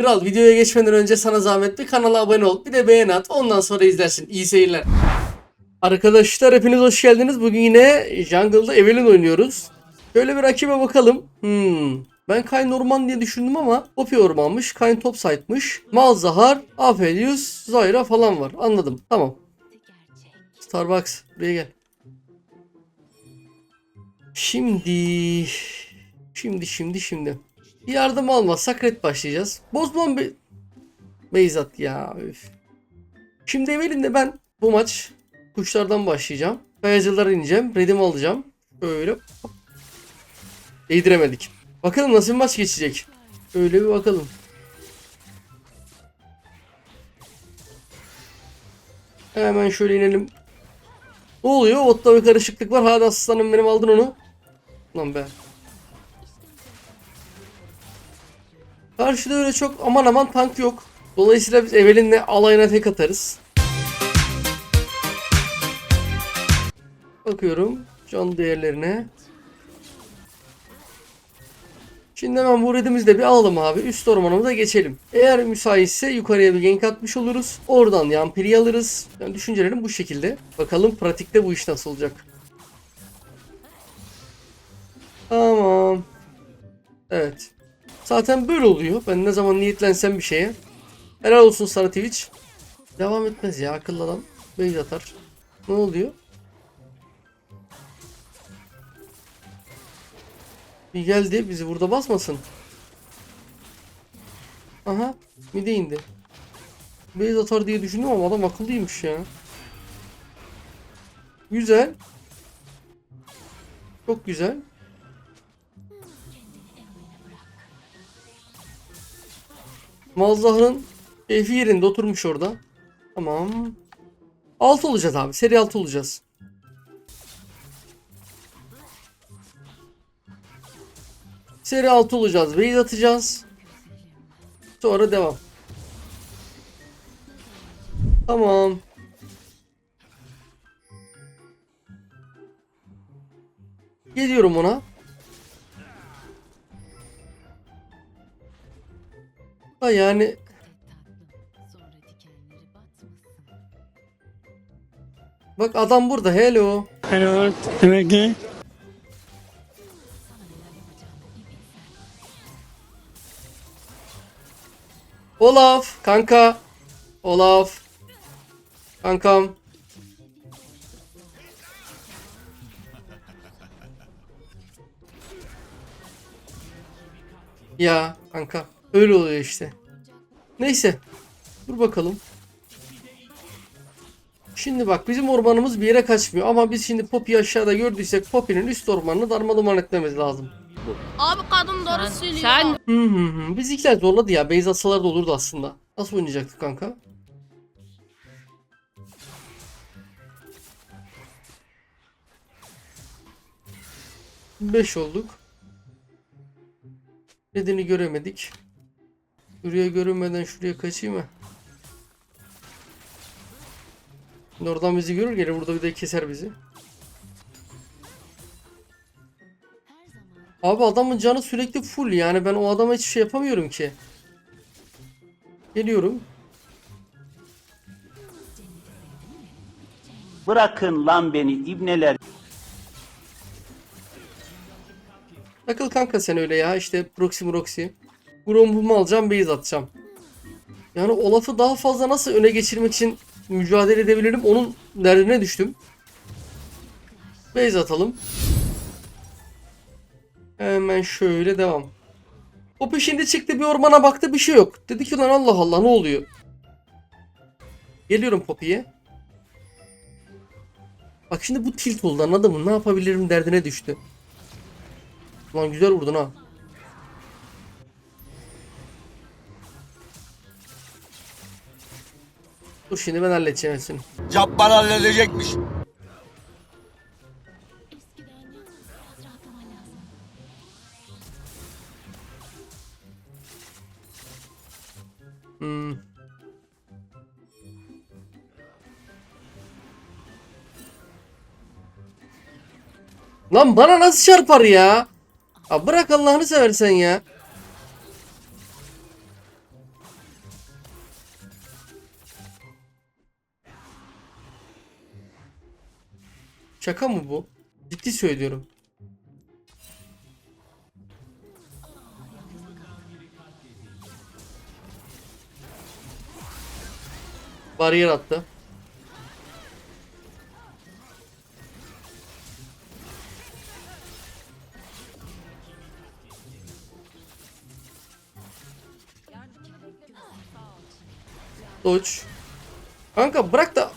Kral videoya geçmeden önce sana zahmet bir kanala abone ol. Bir de beğen at. Ondan sonra izlersin. İyi seyirler. Arkadaşlar hepiniz hoş geldiniz. Bugün yine Jungle'da Evelyn oynuyoruz. Şöyle bir rakibe bakalım. Hmm. Ben Kayn Orman diye düşündüm ama Poppy Orman'mış. Kayn Topside'mış. Malzahar, Aphelios, Zyra falan var. Anladım. Tamam. Starbucks buraya gel. Şimdi şimdi şimdi şimdi. Bir yardım almazsak red başlayacağız. Bozman be Beyzat ya. Üf. Şimdi Evelyn'de ben bu maç kuşlardan başlayacağım. Kayacılara ineceğim. Red'imi alacağım. Böyle. Değdiremedik. Bakalım nasıl bir maç geçecek. Öyle bir bakalım. Hemen şöyle inelim. Ne oluyor? Botta bir karışıklık var. Hadi aslanım benim aldın onu. Lan be. Karşıda öyle çok aman aman tank yok. Dolayısıyla biz Evelyn'le alayına tek atarız. Bakıyorum can değerlerine. Şimdi hemen bu redimizi bir alalım abi. Üst ormanımıza geçelim. Eğer müsaitse yukarıya bir gank atmış oluruz. Oradan yampiri alırız. Yani düşüncelerim bu şekilde. Bakalım pratikte bu iş nasıl olacak. Tamam. Evet. Zaten böyle oluyor. Ben ne zaman niyetlensem bir şeye. Helal olsun sana Twitch. Devam etmez ya akıllı adam. Beyz atar. Ne oluyor? Bir geldi bizi burada basmasın. Aha mide indi. Beyz atar diye düşündüm ama adam akıllıymış ya. Güzel. Çok güzel. Malzahır'ın keyfi yerinde oturmuş orada. Tamam. 6 olacağız abi. Seri 6 olacağız. Seri 6 olacağız. Raid atacağız. Sonra devam. Tamam. Geliyorum ona. Ha yani bak adam burada. Hello. Hello, demek ki Olaf kanka. Olaf. Kankam. Ya kanka. Öyle oluyor işte. Neyse. Dur bakalım. Şimdi bak bizim ormanımız bir yere kaçmıyor ama biz şimdi Poppy'yi aşağıda gördüysek Poppy'nin üst ormanını darmaduman etmemiz lazım. Abi kadın doğru söylüyor. Sen Hı hı hı. Bizimkiler zorladı ya. Base atsalar da olurdu aslında. Nasıl oynayacaktık kanka? Beş olduk. Nedeni göremedik. Şuraya görünmeden şuraya kaçayım mı? Şimdi oradan bizi görür gelir burada bir de keser bizi. Abi adamın canı sürekli full yani ben o adama hiçbir şey yapamıyorum ki. Geliyorum. Bırakın lan beni ibneler. Takıl kanka sen öyle ya işte proxy proxy. Grombumu alacağım base atacağım. Yani Olaf'ı daha fazla nasıl öne geçirmek için mücadele edebilirim onun derdine düştüm. Base atalım. Hemen şöyle devam. O peşinde çıktı bir ormana baktı bir şey yok. Dedi ki lan Allah Allah ne oluyor? Geliyorum Poppy'ye. Bak şimdi bu tilt oldu anladın mı? Ne yapabilirim derdine düştü. Lan güzel vurdun ha. Dur şimdi ben halledeceğim hepsini. Cabbar halledecekmiş. Hmm. Lan bana nasıl çarpar ya? Ya bırak Allah'ını seversen ya. Şaka mı bu? Ciddi söylüyorum. Bariyer attı. Dodge. Kanka bırak da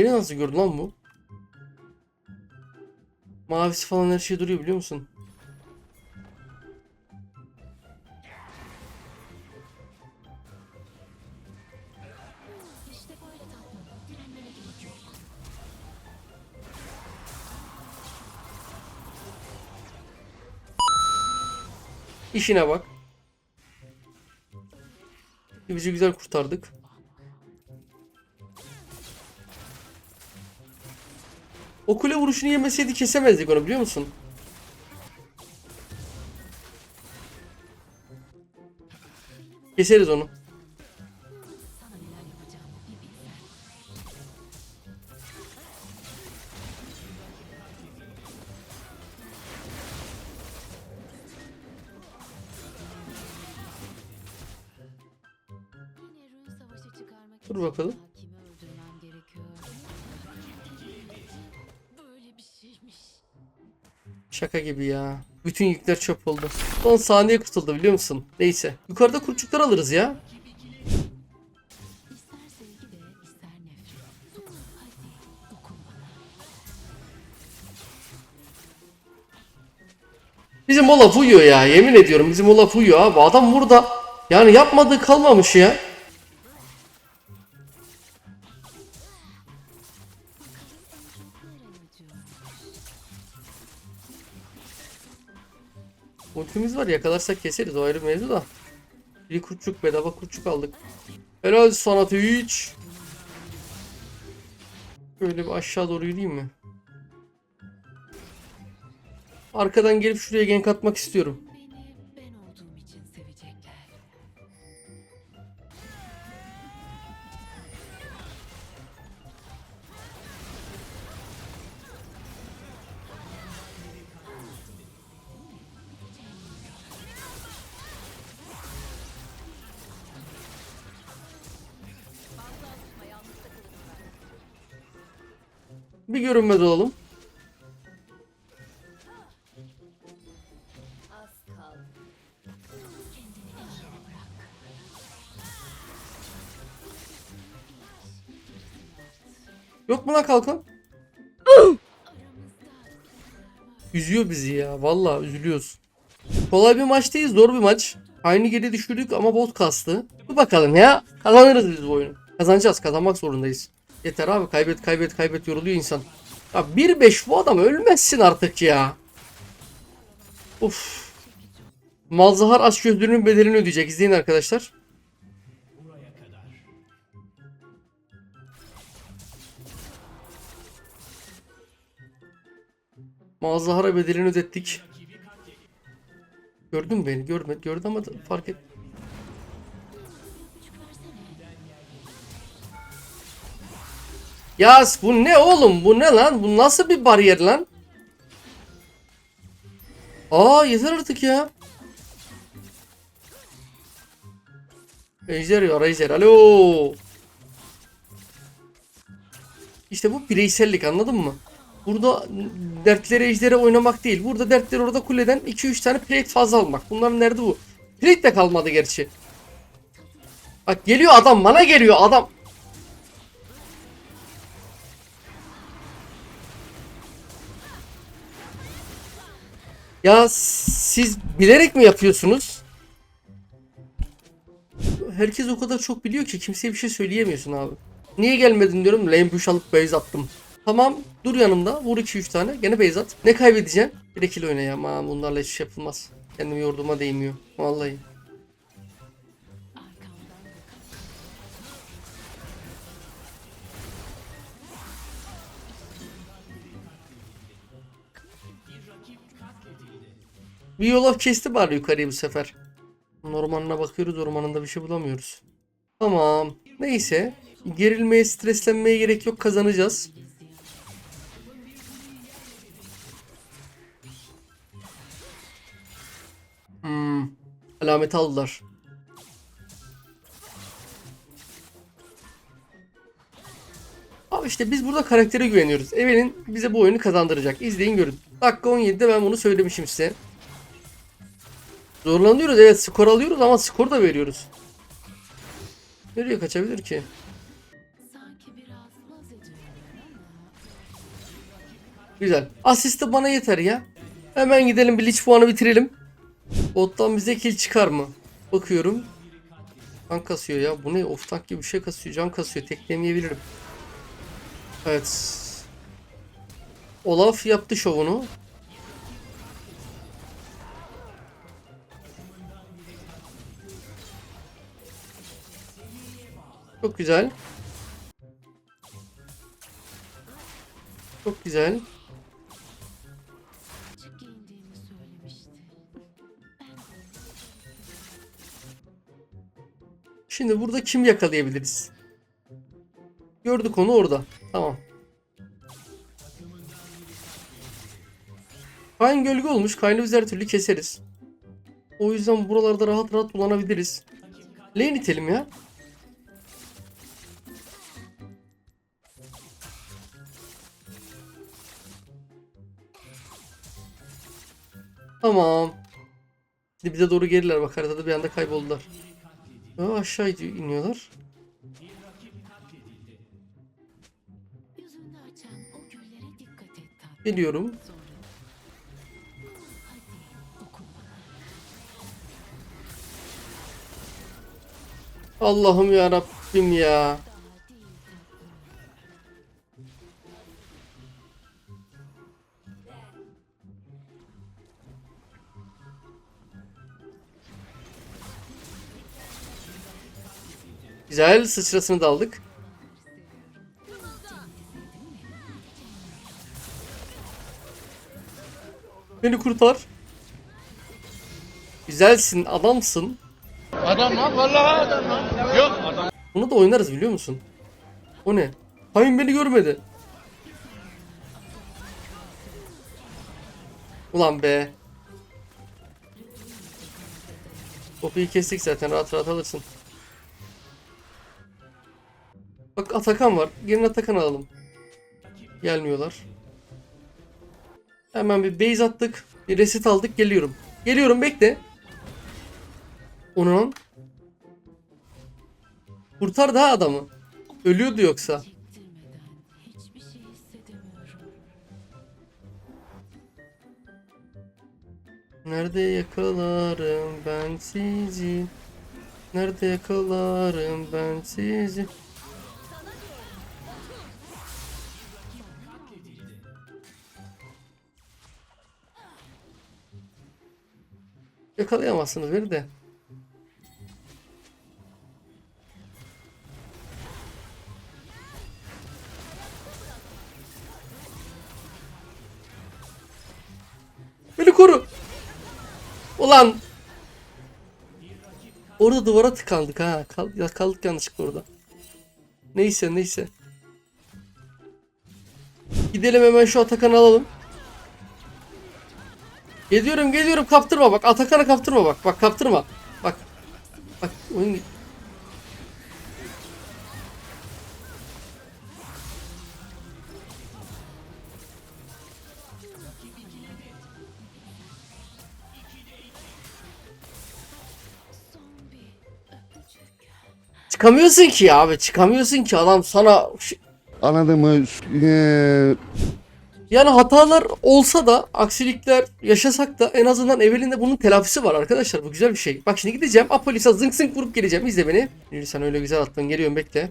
Beni nasıl gördü lan bu? Mavisi falan her şey duruyor biliyor musun? İşine bak. Bizi güzel kurtardık. O kule vuruşunu yemeseydi kesemezdik onu biliyor musun? Keseriz onu. Sana neler Şaka gibi ya. Bütün yükler çöp oldu. Son saniye kurtuldu biliyor musun? Neyse. Yukarıda kurçuklar alırız ya. Bizim Olaf uyuyor ya. Yemin ediyorum bizim Olaf uyuyor abi. Adam burada. Yani yapmadığı kalmamış ya. Ultimiz var yakalarsak keseriz o ayrı mevzu da. Bir kurçuk bedava kurçuk aldık. Helal sana Twitch. Böyle bir aşağı doğru yürüyeyim mi? Arkadan gelip şuraya gank atmak istiyorum. Bir görünmez olalım. Yok mu lan kalkan? Üzüyor bizi ya. Vallahi üzülüyoruz. Kolay bir maç değil, zor bir maç. Aynı geri düşürdük ama bot kastı. Dur bakalım ya. Kazanırız biz bu oyunu. Kazanacağız. Kazanmak zorundayız. Yeter abi. Kaybet kaybet kaybet yoruluyor insan. Ya 1-5 bu adam ölmezsin artık ya. Uf. Malzahar aşk gözlüğünün bedelini ödeyecek. İzleyin arkadaşlar. Malzahar'a bedelini ödettik. Gördün mü beni? Görmedi. Gördü ama fark et. Ya bu ne oğlum? Bu ne lan? Bu nasıl bir bariyer lan? Aa yeter artık ya. Ejder ya Ejder. Alo. İşte bu bireysellik anladın mı? Burada dertleri ejdere oynamak değil. Burada dertleri orada kuleden 2-3 tane plate fazla almak. Bunların nerede bu? Plate de kalmadı gerçi. Bak geliyor adam bana geliyor adam. Ya siz bilerek mi yapıyorsunuz? Herkes o kadar çok biliyor ki kimseye bir şey söyleyemiyorsun abi. Niye gelmedin diyorum. Lane push alıp base attım. Tamam dur yanımda. Vur 2-3 tane. Gene base at. Ne kaybedeceksin? Bir de kill oyna ya. Aman bunlarla hiçbir şey yapılmaz. Kendimi yorduğuma değmiyor. Vallahi. Bir yol kesti bari yukarıyı bu sefer. Ormanına bakıyoruz ormanında bir şey bulamıyoruz. Tamam. Neyse. Gerilmeye, streslenmeye gerek yok kazanacağız. Hmm. Alamet aldılar. Abi işte biz burada karaktere güveniyoruz. Evelyn bize bu oyunu kazandıracak. İzleyin görün. Dakika 17'de ben bunu söylemişim size. Zorlanıyoruz evet skor alıyoruz ama skor da veriyoruz. Nereye kaçabilir ki? Güzel. Asist bana yeter ya. Hemen gidelim bir liç puanı bitirelim. Bottan bize kill çıkar mı? Bakıyorum. Can kasıyor ya. Bu ne? Off tank gibi bir şey kasıyor. Can kasıyor. Teklemeyebilirim. Evet. Olaf yaptı şovunu. Çok güzel. Çok güzel. Şimdi burada kim yakalayabiliriz? Gördük onu orada. Tamam. Kayn gölge olmuş. Kayn'ı biz her türlü keseriz. O yüzden buralarda rahat rahat dolanabiliriz. Lane itelim ya. Tamam. Şimdi bize doğru gelirler bak haritada bir anda kayboldular. Aa, aşağı iniyor- iniyorlar. Geliyorum. Allah'ım ya Rabbim ya. Güzel sıçrasını da aldık. Beni kurtar. Güzelsin, adamsın. Adam lan vallahi adam lan. Yok adam. Bunu da oynarız biliyor musun? O ne? Hayır beni görmedi. Ulan be. Topuyu kestik zaten rahat rahat alırsın. Bak Atakan var. Gelin Atakan alalım. Gelmiyorlar. Hemen bir base attık. Bir reset aldık. Geliyorum. Geliyorum bekle. Onu lan. Kurtar daha adamı. Ölüyordu yoksa. Nerede yakalarım ben sizi? Nerede yakalarım ben sizi? Yakalayamazsınız beni de. Beni koru. Ulan. Orada duvara tıkandık ha. Kal kaldık yanlışlıkla orada. Neyse neyse. Gidelim hemen şu Atakan'ı alalım. Geliyorum geliyorum kaptırma bak Atakan'ı kaptırma bak bak kaptırma. Bak. Bak oyun çıkamıyorsun ki abi çıkamıyorsun ki adam sana Anladın mı? Eee, Yani hatalar olsa da aksilikler yaşasak da en azından Evelyn'de bunun telafisi var arkadaşlar. Bu güzel bir şey. Bak şimdi gideceğim. Apolis'a zınk zınk vurup geleceğim. İzle beni. Lili sen öyle güzel attın. Geliyorum bekle.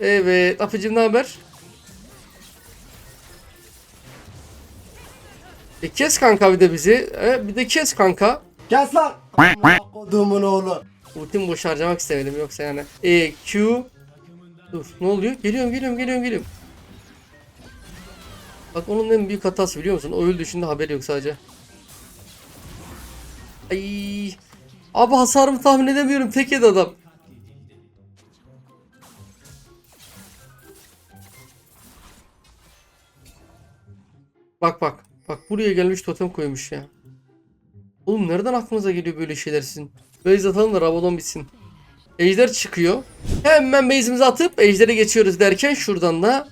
Evet. Apıcım ne haber? E kes kanka bir de bizi. E, bir de kes kanka. Kes lan. Kodumun oğlu. Ultimi boş harcamak istemedim yoksa yani. E, Q. Dur ne oluyor? Geliyorum geliyorum geliyorum geliyorum. Bak onun en büyük hatası biliyor musun? O öldü şimdi haberi yok sadece. Ay. Abi hasarımı tahmin edemiyorum. Tek yedi adam. Bak bak. Bak buraya gelmiş totem koymuş ya. Oğlum nereden aklınıza geliyor böyle şeyler sizin? Base atalım da Rabadon bitsin. Ejder çıkıyor. Hemen base'imizi atıp ejdere geçiyoruz derken şuradan da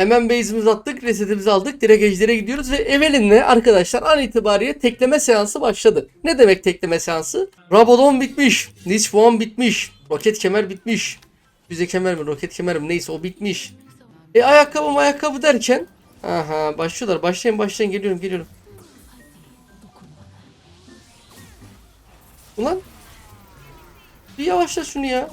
Hemen base'imizi attık, resetimizi aldık. Direkt ejdere gidiyoruz ve Evelyn'le arkadaşlar an itibariyle tekleme seansı başladı. Ne demek tekleme seansı? Rabadon bitmiş. One bitmiş. Roket kemer bitmiş. Füze kemer mi, roket kemer mi neyse o bitmiş. E ayakkabı ayakkabı derken Aha başlıyorlar. Başlayın başlayın geliyorum geliyorum. Ulan bir yavaşla şunu ya.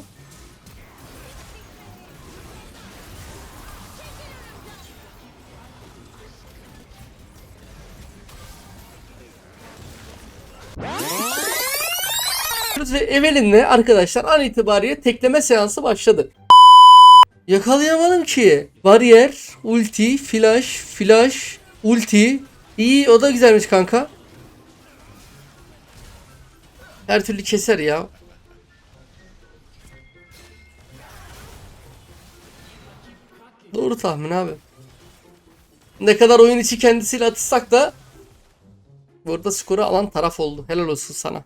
Ve Evelyn'le arkadaşlar an itibariyle tekleme seansı başladı. Yakalayamadım ki. Bariyer, ulti, flash, flash, ulti. İyi o da güzelmiş kanka. Her türlü keser ya. Doğru tahmin abi. Ne kadar oyun içi kendisiyle atışsak da burada skoru alan taraf oldu. Helal olsun sana.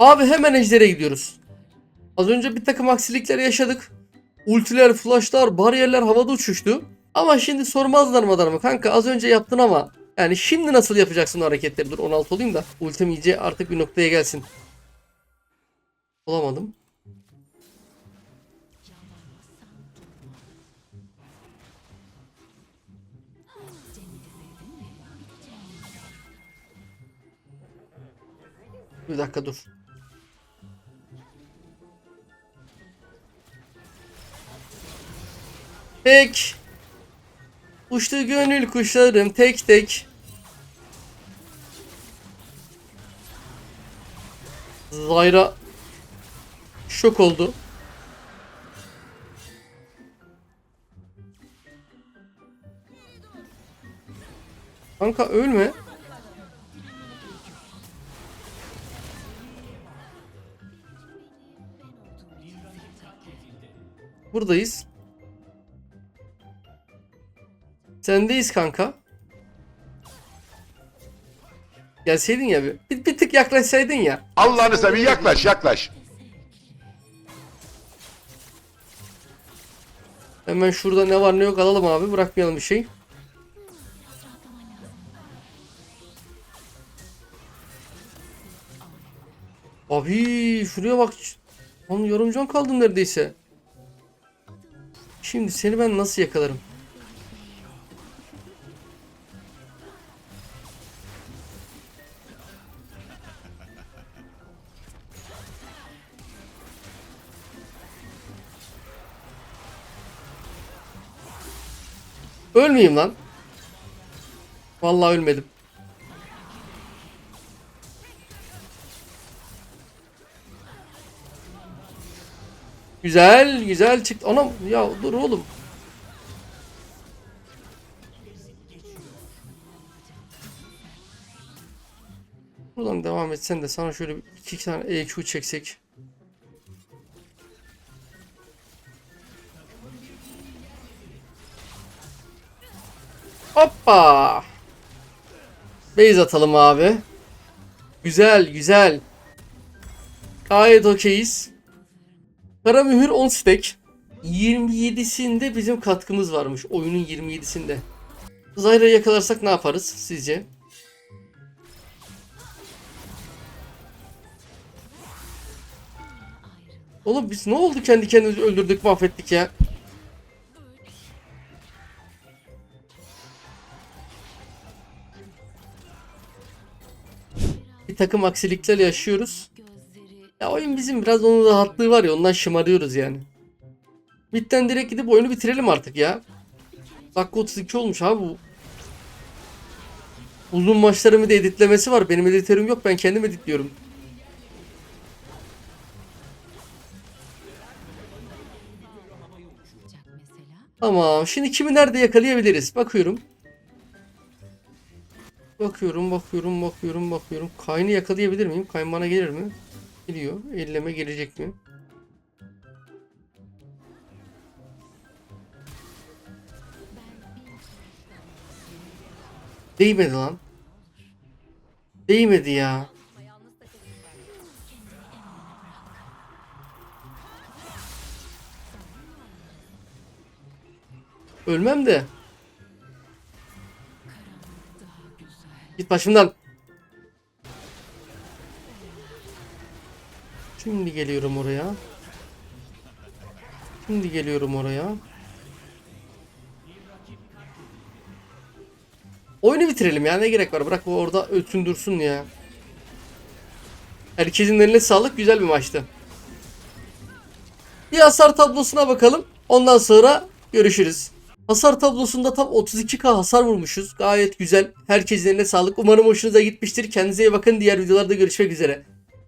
Abi hemen ejdere gidiyoruz. Az önce bir takım aksilikler yaşadık. Ultiler, flashlar, bariyerler havada uçuştu. Ama şimdi sormazlar mı adamı kanka az önce yaptın ama yani şimdi nasıl yapacaksın hareketleri? Dur 16 olayım da ultim iyice artık bir noktaya gelsin. Olamadım. Bir dakika dur. Tek. Uçtu gönül kuşlarım tek tek. Zayra şok oldu. Kanka ölme. Buradayız. Sendeyiz kanka. Gelseydin ya bir. Bir, bir tık yaklaşsaydın ya. Allah'ını seveyim yaklaş yaklaş. Hemen şurada ne var ne yok alalım abi. Bırakmayalım bir şey. Abi şuraya bak. Onun yorumcan kaldım neredeyse. Şimdi seni ben nasıl yakalarım? Ölmeyeyim lan. Vallahi ölmedim. Güzel, güzel çıktı. Anam ya dur oğlum. Buradan devam etsen de sana şöyle iki tane EQ çeksek. Hoppa. Base atalım abi. Güzel güzel. Gayet okeyiz. Kara mühür 10 stack. 27'sinde bizim katkımız varmış. Oyunun 27'sinde. Zyra'yı yakalarsak ne yaparız sizce? Oğlum biz ne oldu kendi kendimizi öldürdük mahvettik ya. Takım aksilikler yaşıyoruz. Ya oyun bizim biraz onun rahatlığı var ya ondan şımarıyoruz yani. Bitten direkt gidip oyunu bitirelim artık ya. Dakika 32 olmuş abi bu. Uzun maçlarımı da editlemesi var. Benim editörüm yok. Ben kendim editliyorum. Tamam. Şimdi kimi nerede yakalayabiliriz? Bakıyorum. Bakıyorum, bakıyorum, bakıyorum, bakıyorum. Kayn'ı yakalayabilir miyim? Kayn bana gelir mi? Geliyor. Elleme gelecek mi? Değmedi lan. Değmedi ya. Ölmem de. Git başımdan. Şimdi geliyorum oraya. Şimdi geliyorum oraya. Oyunu bitirelim ya ne gerek var bırak o orada ötsün dursun ya. Herkesin eline sağlık güzel bir maçtı. Bir hasar tablosuna bakalım. Ondan sonra görüşürüz. Hasar tablosunda tam 32k hasar vurmuşuz. Gayet güzel. Herkesin eline sağlık. Umarım hoşunuza gitmiştir. Kendinize iyi bakın. Diğer videolarda görüşmek üzere.